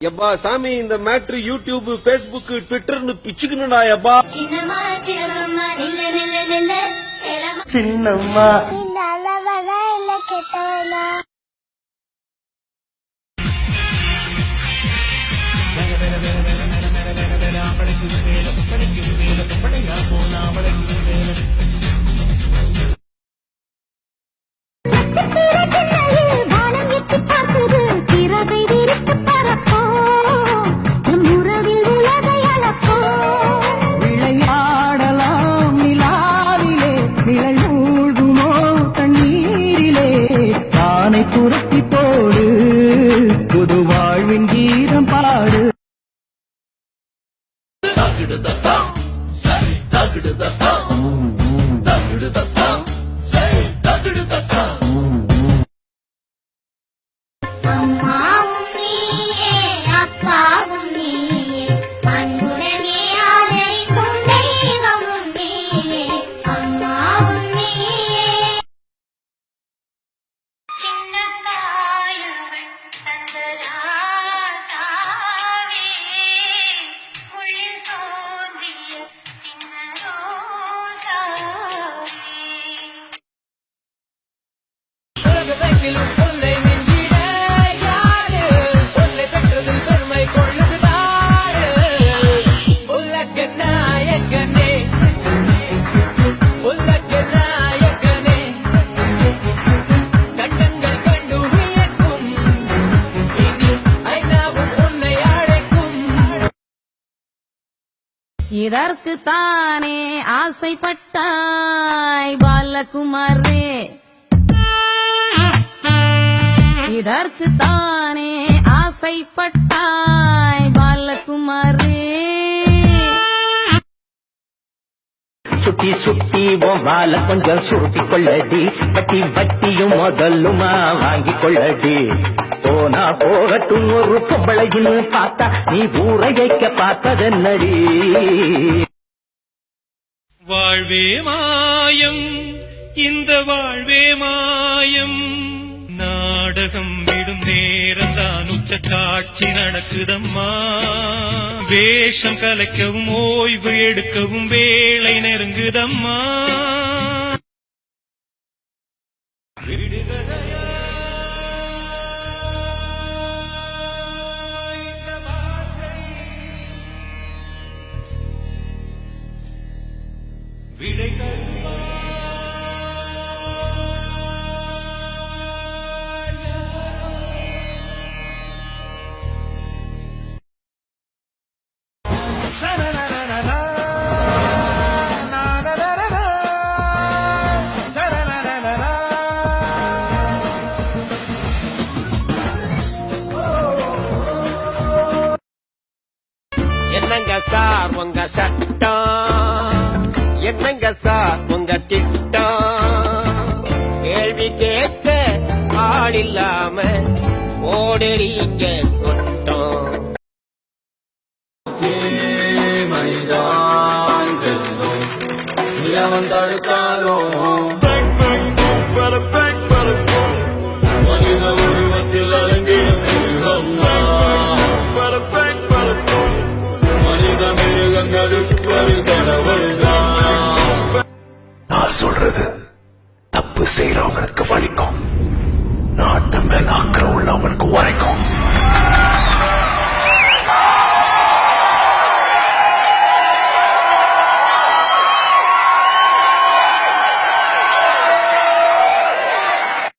எப்பா சாமி இந்த மேட்ரு யூடியூப் பேஸ்புக் ட்விட்டர்னு பிச்சுக்கணும்டா எப்பா. சின்னம்மா. அம்மாவும் இதற்கு தானே ஆசைப்பட்டாய் பாலகுமாரே. இதற்கு தானே ஆசைப்பட்டாய் பாலகுமாரே. சுத்தி சுத்தி வாழ கொஞ்சம் சுருட்டி கொள்ளடி வட்டி வட்டியும் முதலுமா வாங்கி கொள்ளடி போனா போகட்டும் ஒரு பொம்பளைன்னு பார்த்தா நீ ஊரையைக்க பார்த்ததென்னடி? வாழ்வே மாயம் இந்த வாழ்வே மாயம். நாடகம் விடும் நேரம் தான் உச்ச காட்சி நடக்குதம்மா. வேஷம் கலைக்கவும் ஓய்வு எடுக்கவும் வேலை நெருங்குதம்மா. என்னங்க சார் உங்க சட்டம்? என்னங்க சார் உங்க திட்டம்? கேள்வி கேட்க ஆள் இல்லாம ஓடுறீங்க கொட்டம். நான் தப்பு செய்யறவங்களுக்கு வலிக்கும் நாட்டு மேல அக்கறை உள்ளவங்களுக்கு உரைக்கும்